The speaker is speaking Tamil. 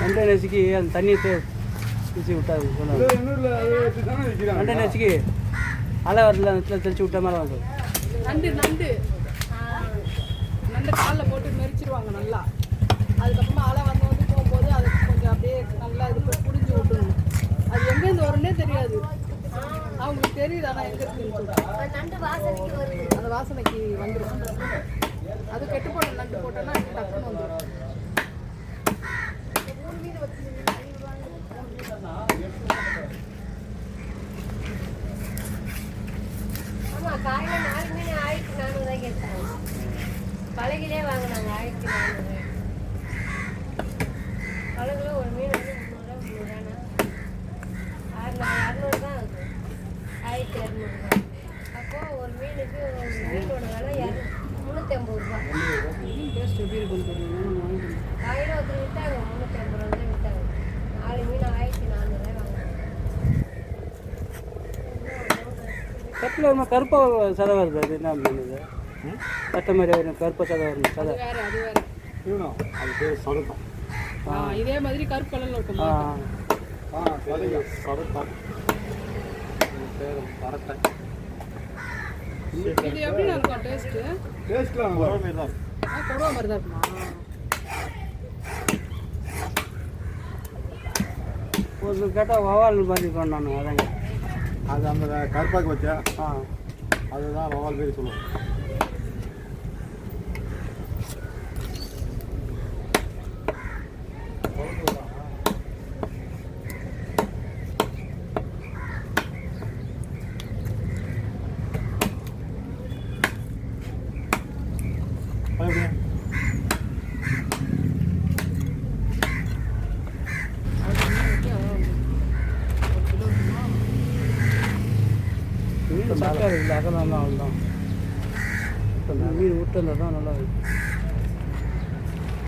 நண்டை நெசிக்கு அந்த தண்ணியை தே- ஊற்றி விட்டாது விற்கிறாங்க. நெசிக்கு அலை வரல அந்த தெளிச்சு விட்ட மாதிரி வந்து நண்டு நண்டு. நண்டு காலில் போட்டு மெரிச்சிருவாங்க நல்லா. அதுக்கப்புறமா அலை வந்து வந்து போகும்போது அது கொஞ்சம் அப்படியே நல்லா இது புடிஞ்சு விட்டுணும் அது எங்கேருந்து வரும்னே தெரியாது. அவங்களுக்கு தெரியுது ஆனால் எங்கே இருக்குன்னு சொல்லிட்டு. நண்டு வாசனைக்கு வருது. வாசனைக்கு வந்துடும் அது கெட்டு போன நண்டு போட்டோன்னா டக்குன்னு வந்துடும் ஆமாம் காலையில நாலு மணி ஆயிரத்தி நானூறு தான் கேட்டாங்க பழகிலே வாங்கினாங்க ஆயிரத்தி நானூறு பழகுல ஒரு மீன் வந்து முந்நூறுரூவா முந்நூறுரூவானா அறுநூறு அறுநூறு தான் ஆகுது ஆயிரத்தி இரநூறு தான் அப்போது ஒரு மீனுக்கு ஒரு மீனோட விலை இரநூ முந்நூற்றி ஐம்பது ரூபா. டேஸ்ட் எப்படி ஒருத்தர் விற்றாங்க முந்நூற்றி ஐம்பது ரூபா விற்றாங்க நாலு மீன் ஆயிரத்தி நானூறுரூவா கட்டில் ஒரு கருப்பாக சதை வருது. அது என்ன மீன் இது கட்டை மாதிரி வரும். கருப்பாக சதை வரும். சதை. அது வேற அது வேற. இவனும் அது பேர் சடுக்கம் ஆ, இதே மாதிரி கருப்பு கலர்ல இருக்கும் ஆ. ஆ சடுக்கம் சடுக்கம் பேர் பரட்டை. இது எப்படி இருக்கும் டேஸ்ட் டேஸ்ட்லாம் நல்லா மாதிரி தான் கொடுவா மாதிரி தான் இருக்குமா? ஒரு கேட்டால் வவால் மாதிரி நான் அதாங்க. அது அந்த கருப்பாக்கு வச்சா ஆ. அதுதான் வவால் பேர் சொல்லுவோம். மீன் சக்கரை இல்லை அகலாம் தான் மீன் விட்டு தான் நல்லா இருக்கும்